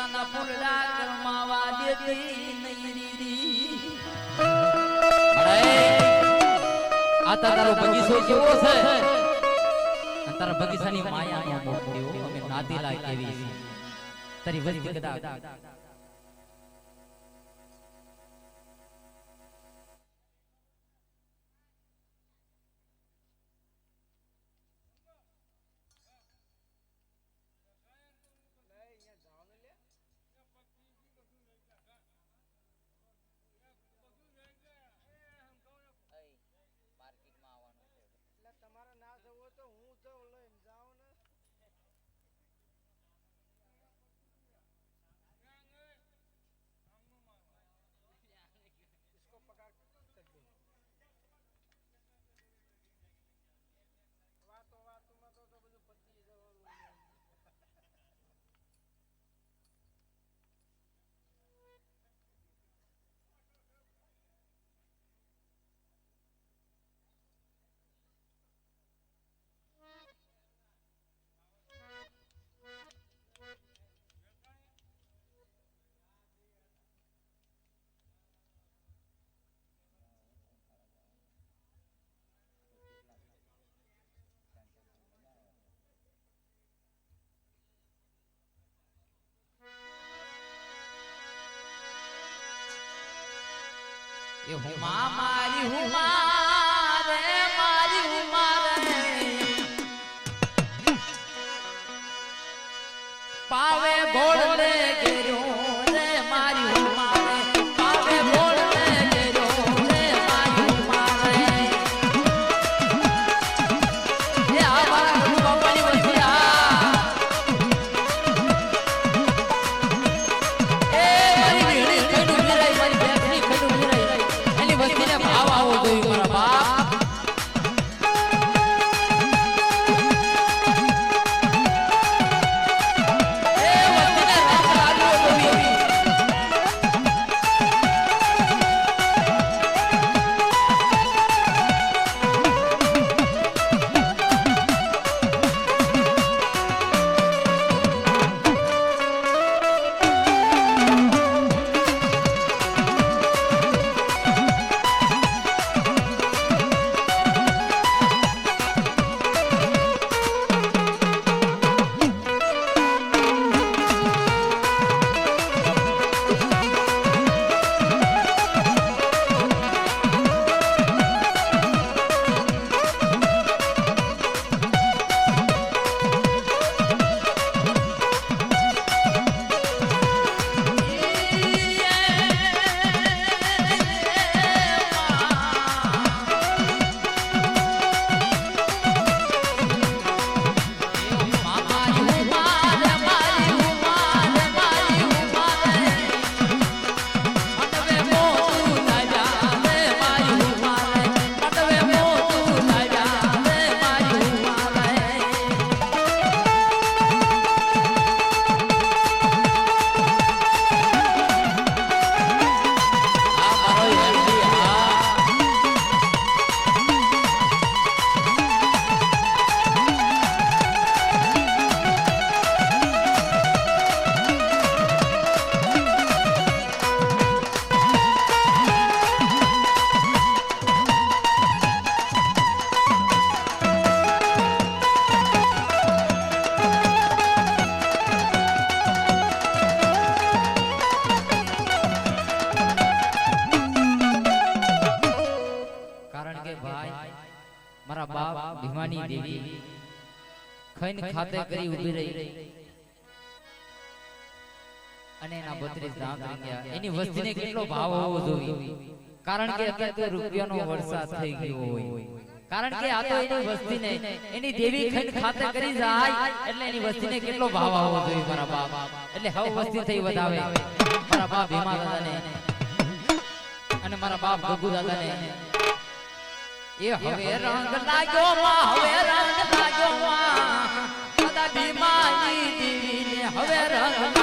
પોતાના ફૂલડા કરમાવા દેતી નૈરી આ તારો બગીચો કેવો છે? તારા બગીચાની માયાનો મોકળ્યો અમે નાતીલા કેવી તારી વસ્તી કદાચ એ હુમા મારી હુમા મારા બાપ ભીમાની દેવી ખૈન ખાતે કરી ઊભી રહી. અને એના બત્રીસ દાંત રીંગ્યા. એની વસ્તીને કેટલો ભાવ હોવો જોઈએ. કારણ કે અત્યારે તો રૂપિયાનો વરસાદ થઈ ગયો હોય. કારણ કે આ તો એની વસ્તીને એની દેવી ખૈન ખાતે કરી જાય એટલે એની વસ્તીને કેટલો ભાવ આવવો જોઈએ મારા બાપ. એટલે હવે વસ્તી થઈ વધાવે. મારા બાપ ભીમા દાદાને અને મારા બાપ ગગુ દાદાને એ હવે રંગ લાગ્યો માં હવે રંગ લાગ્યો માં. દાદા ભીમાની દીવીને હવે રંગ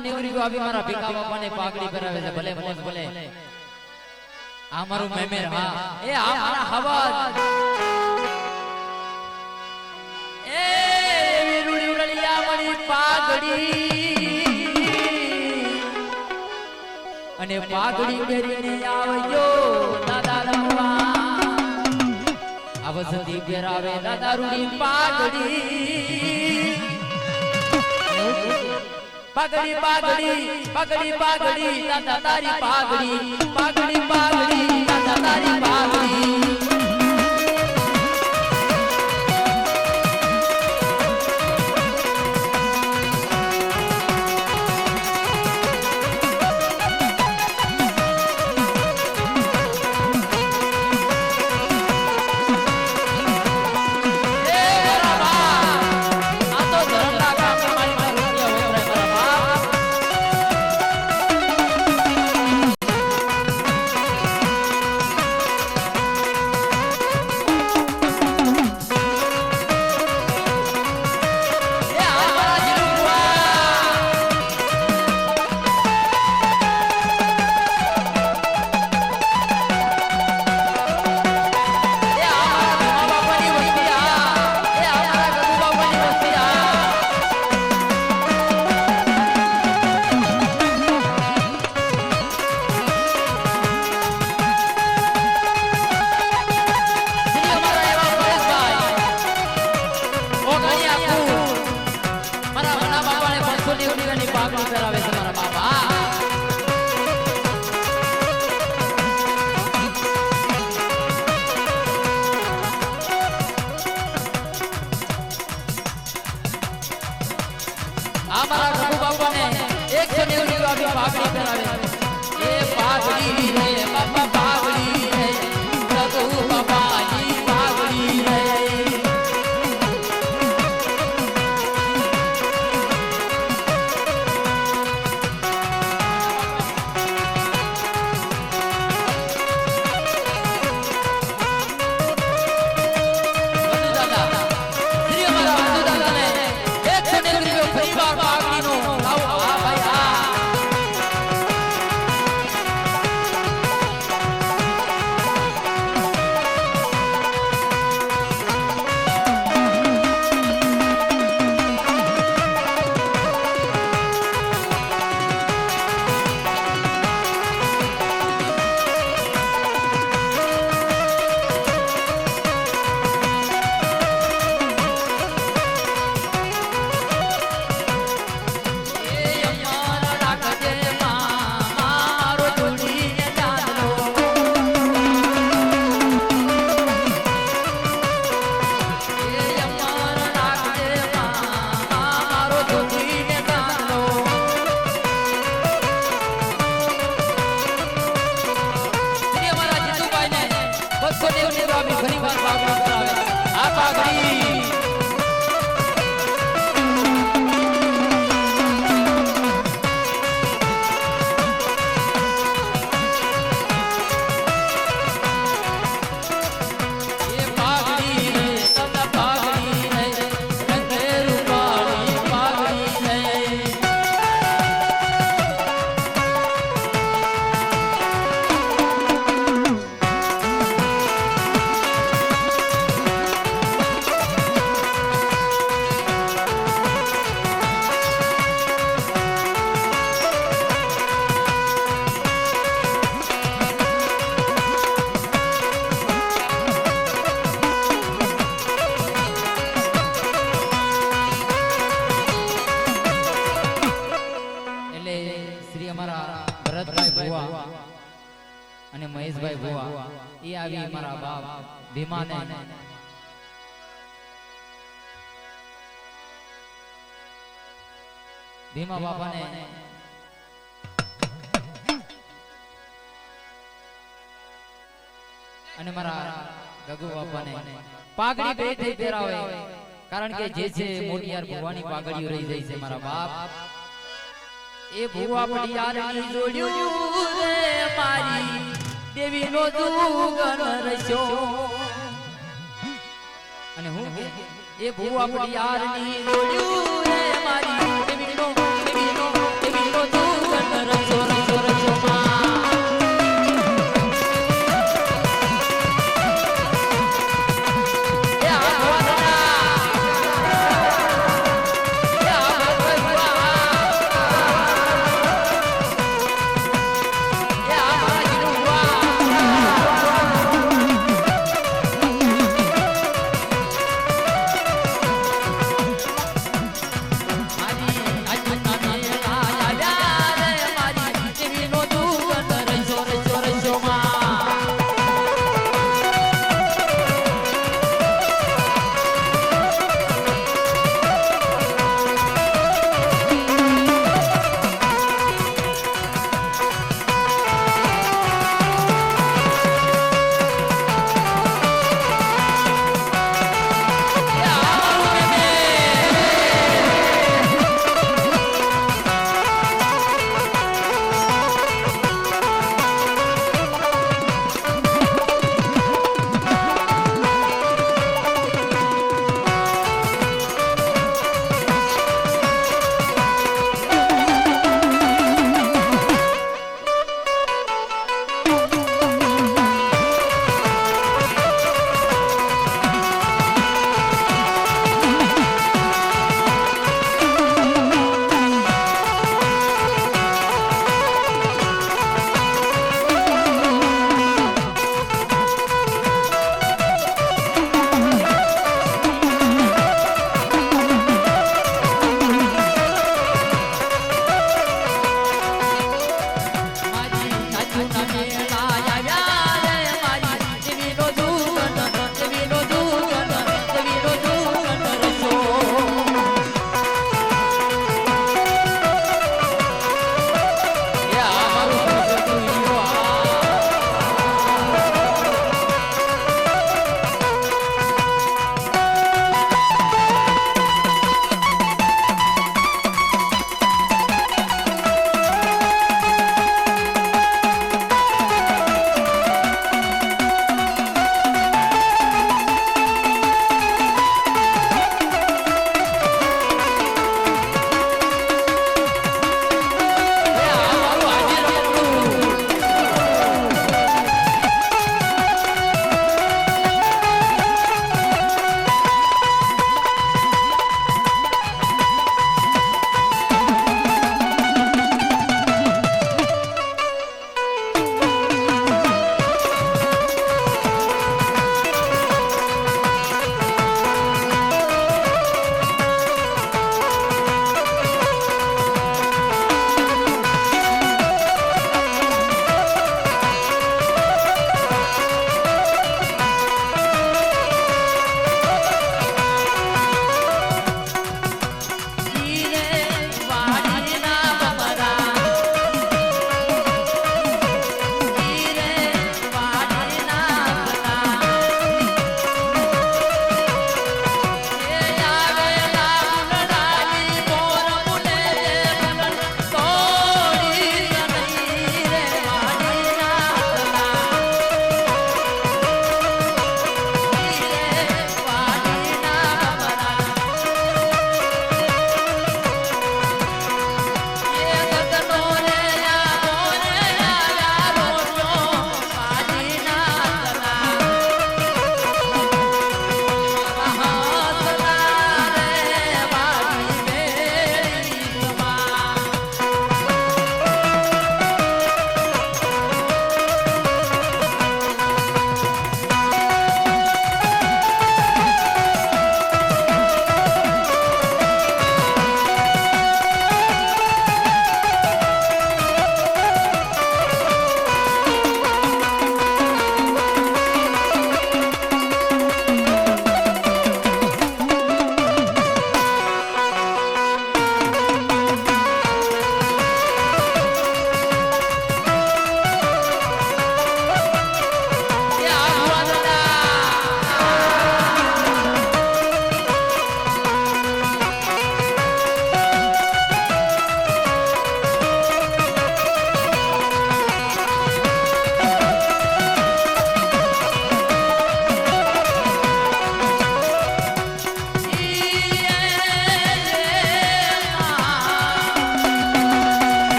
નાચવા નીકળી ગયો, આવી મારા ભીખા બાપાને પાઘડી પહેરાવે છે? ભલે મોજ ભલે. આ મારું મેમેર, હા. એ આ મારા હવાજ એ વિરુડી ઉડલિયા મારી પાઘડી. અને પાઘડી પહેરીને આવ્યો દાદા રમવા. અવસતી પહેરાવે દાદા રૂડી પાઘડી. પાઘડી પાઘડી પાઘડી પાઘડી દાદા તારી પાઘડી પાઘડી પાઘડી દાદા તારી પાઘડી. ભરતભાઈ ભુવા અને મહેશભાઈ ભુવા. એ આવી મારા બાપ ભીમાને. ભીમા બાપાને. અને મારા ગગુ બાપાને. પાઘડી બે થઈ પહેરાવે. કારણ કે જે છે મોટિયાર ભુવાની પાઘડીઓ રહી જાય છે મારા બાપ. એ ભૂવા પડિયારની જોડ્યું રે મારી. દેવીનો દુગન રસ્યો અને હું એ ભૂવા પડિયારની જોડ્યું